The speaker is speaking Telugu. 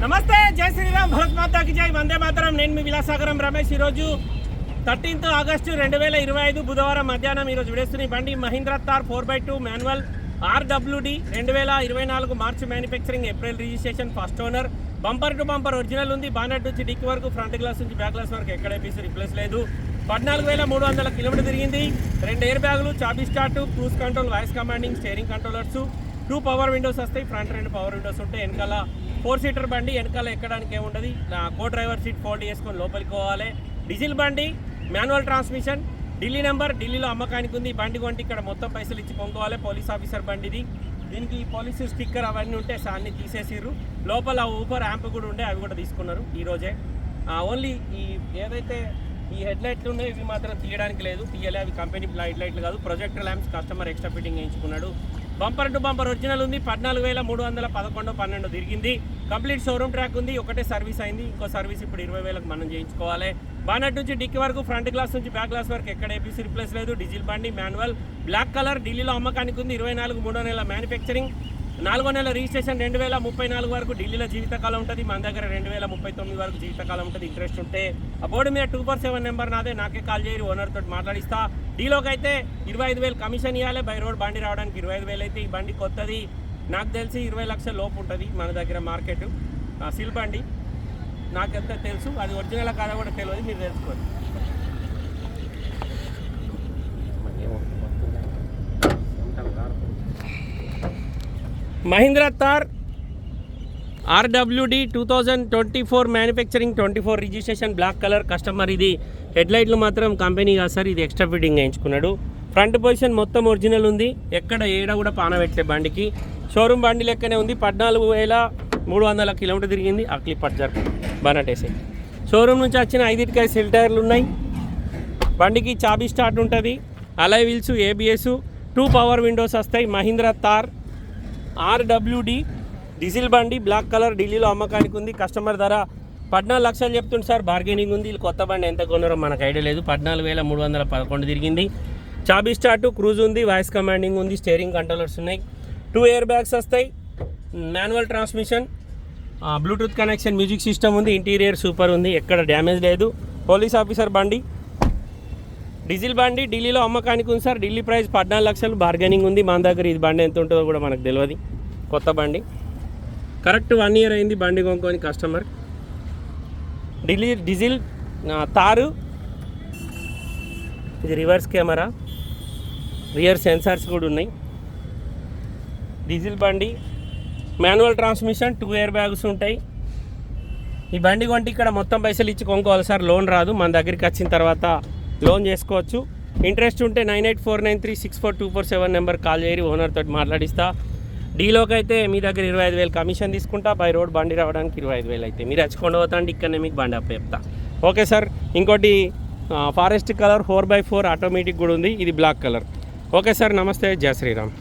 నమస్తే జై శ్రీరామ్ భరత్ మాతాకి జై. వందే మాతరం. నేను మీ విలాసాగరం రమేష్. ఈరోజు థర్టీన్త్ ఆగస్టు రెండు వేల ఇరవై ఐదు బుధవారం మధ్యాహ్నం ఈరోజు విడేస్తున్న బండి Mahindra Thar four by two manual RWD రెండు వేల ఇరవై నాలుగు మార్చి manufacturing April registration first owner. Bumper to bumper original ఉంది. బానెట్ నుంచి డిక్ వరకు ఫ్రంట్ గ్లాస్ నుంచి బ్యాక్ గ్లాస్ వరకు ఎక్కడ పీస్ రిప్లేస్ లేదు. పద్నాలుగు వేల మూడు వందల కిలోమీటర్ తిరిగింది. రెండు ఎయిర్ బ్యాగులు చాబీ start cruise control voice commanding steering controllers two power windows వస్తాయి. ఫ్రంట్ రెండు పవర్ విండోస్ ఉంటాయి వెనకాల ఫోర్ సీటర్ బండి వెనకాల ఎక్కడానికి ఏముండదు కో డ్రైవర్ సీట్ ఫోల్డ్ చేసుకొని లోపలికి పోవాలి. డీజిల్ బండి మాన్యువల్ ట్రాన్స్మిషన్ ఢిల్లీ నెంబర్ ఢిల్లీలో అమ్మకానికి ఉంది. బండి కొంటే ఇక్కడ మొత్తం పైసలు ఇచ్చి కొనుక్కోవాలి. పోలీస్ ఆఫీసర్ బండిది. దీనికి పోలీసు స్టిక్కర్ అవన్నీ ఉంటే అన్ని తీసేసిర్రు. లోపల ఊపర్ ర్యాంప్ కూడా ఉండే అవి కూడా తీసుకున్నారు ఈ రోజే. ఓన్లీ ఈ ఏదైతే ఈ హెడ్ లైట్లు ఉన్నాయో ఇవి మాత్రం తీయడానికి లేదు. తీయలే. అవి కంపెనీ లైట్ లైట్లు కాదు. Projector lamps customer extra fitting వేయించుకున్నాడు. Bumper to bumper original ఉంది. పద్నాలుగు వేల మూడు వందల పదకొండు పన్నెండు తిరిగింది. కంప్లీట్ షోరూమ్ ట్రాక్ ఉంది. ఒకటే సర్వీస్ అయింది. ఇంకో సర్వీస్ ఇప్పుడు ఇరవై వేలకు మనం చేయించుకోవాలి. బానట్ నుంచి డిక్కి వరకు ఫ్రంట్ గ్లాస్ నుంచి బ్యాక్ గ్లాస్ వరకు ఎక్కడ ఏపీసీ రిప్లేస్ లేదు. డీజిల్ బండి మాన్యువల్ బ్లాక్ కలర్ ఢిల్లీలో అమ్మకానికి ఉంది. ఇరవై నాలుగు మూడో నెల మ్యానుఫ్యాక్చరింగ్ నాలుగో నెల రిజిస్ట్రేషన్ రెండు వేల ముప్పై నాలుగు వరకు ఢిల్లీలో జీవితకాలం ఉంటుంది. మన దగ్గర రెండు వేల ముప్పై తొమ్మిది వరకు జీవితకాలం ఉంటుంది. ఇంట్రెస్ట్ ఉంటే. ఆ బోర్డు మీద టూ ఫోర్ సెవెన్ నెంబర్ నాదే. నాకే కాల్ చేయరు. ఓనర్ తోటి మాట్లాడిస్తా. డీలోకి అయితే ఇరవై ఐదు వేలు కమిషన్ ఇవ్వాలి బై రోడ్ బండి రావడానికి ఇరవై ఐదు వేలు అయితే ఈ బండి కొత్తది. నాకు తెలిసి ఇరవై లక్షల లోపు ఉంటుంది మన దగ్గర మార్కెట్. సిల్ బండి. నాకెంత తెలుసు అది ఒరిజినల్ కాదా కూడా తెలియదు మీరు తెలుసుకోండి. Mahindra Thar RWD two thousand twenty four manufacturing twenty four registration black colour. Customer ఇది హెడ్ లైట్లు మాత్రం కంపెనీ కాదు సార్ ఇది ఎక్స్ట్రా ఫిట్టింగ్ వేయించుకున్నాడు. ఫ్రంట్ పొజిషన్ మొత్తం ఒరిజినల్ ఉంది. ఎక్కడ ఏడ కూడా పానబెట్టలే బండికి. షోరూమ్ బండి లెక్కనే ఉంది. పద్నాలుగు వేల మూడు వందల కిలోమీటర్ తిరిగింది. ఆ క్లిప్ పట్టారు బనటేసే షోరూమ్ నుంచి వచ్చిన ఐదిటికాయ సెల్ టైర్లు ఉన్నాయి. బండికి చాబీ స్టార్ట్ ఉంటుంది. Alloy wheels ABS two power windows వస్తాయి. మహీంద్రా తార్ ఆర్డబ్ల్యూడి డీజిల్ బండి బ్లాక్ కలర్ ఢిల్లీలో అమ్మకానికి ఉంది. కస్టమర్ ధర పద్నాలుగు లక్షలు చెప్తుంది సార్ బార్గెనింగ్ ఉంది. వీళ్ళు కొత్త బండి ఎంత కొన్నారో మనకు ఐడియా లేదు. పద్నాలుగు వేల మూడు వందల పదకొండు తిరిగింది. చాబీ స్టార్ట్ క్రూజ్ ఉంది వాయిస్ కమాండింగ్ ఉంది స్టీరింగ్ కంట్రోలర్స్ ఉన్నాయి. టూ ఇయర్ బ్యాగ్స్ వస్తాయి. Manual transmission Bluetooth connection music system ఉంది ఇంటీరియర్ సూపర్ ఉంది. ఎక్కడ డ్యామేజ్ లేదు. పోలీస్ ఆఫీసర్ బండి. డీజిల్ బండి ఢిల్లీలో అమ్మకానికి ఉంది సార్. ఢిల్లీ ప్రైస్ పద్నాలుగు లక్షలు. బార్గెనింగ్ ఉంది. మన దగ్గర ఇది బండి ఎంత ఉంటుందో కూడా మనకు తెలియదు కొత్త బండి. కరెక్ట్ వన్ ఇయర్ అయింది బండి కొనుక్కొని కస్టమర్ డిలీ డీజిల్ తారు. ఇది రివర్స్ కెమెరా. రియర్ సెన్సార్స్ కూడా ఉన్నాయి. డీజిల్ బండి. Manual transmission two air bags ఉంటాయి. ఈ బండి కొంటే ఇక్కడ మొత్తం పైసలు ఇచ్చి కొనుక్కోవాలి సార్. లోన్ రాదు. మన దగ్గరికి వచ్చిన తర్వాత లోన్ చేసుకోవచ్చు. ఇంట్రెస్ట్ ఉంటే nine eight four nine three six four two four seven number call చేయరి owner తోటి మాట్లాడిస్తా. డీలోకి అయితే మీ దగ్గర ఇరవై ఐదు వేలు కమిషన్ తీసుకుంటా బై రోడ్ బండి రావడానికి ఇరవై ఐదు వేలు అయితే. మీరు రచ్చకొండ పోతాండి ఇక్కడనే మీకు బండి అప్ప చెప్తా. ఓకే సార్ ఇంకోటి forest colour four by four automatic కూడా ఉంది ఇది బ్లాక్ కలర్. ఓకే సార్ నమస్తే జయ శ్రీరామ్.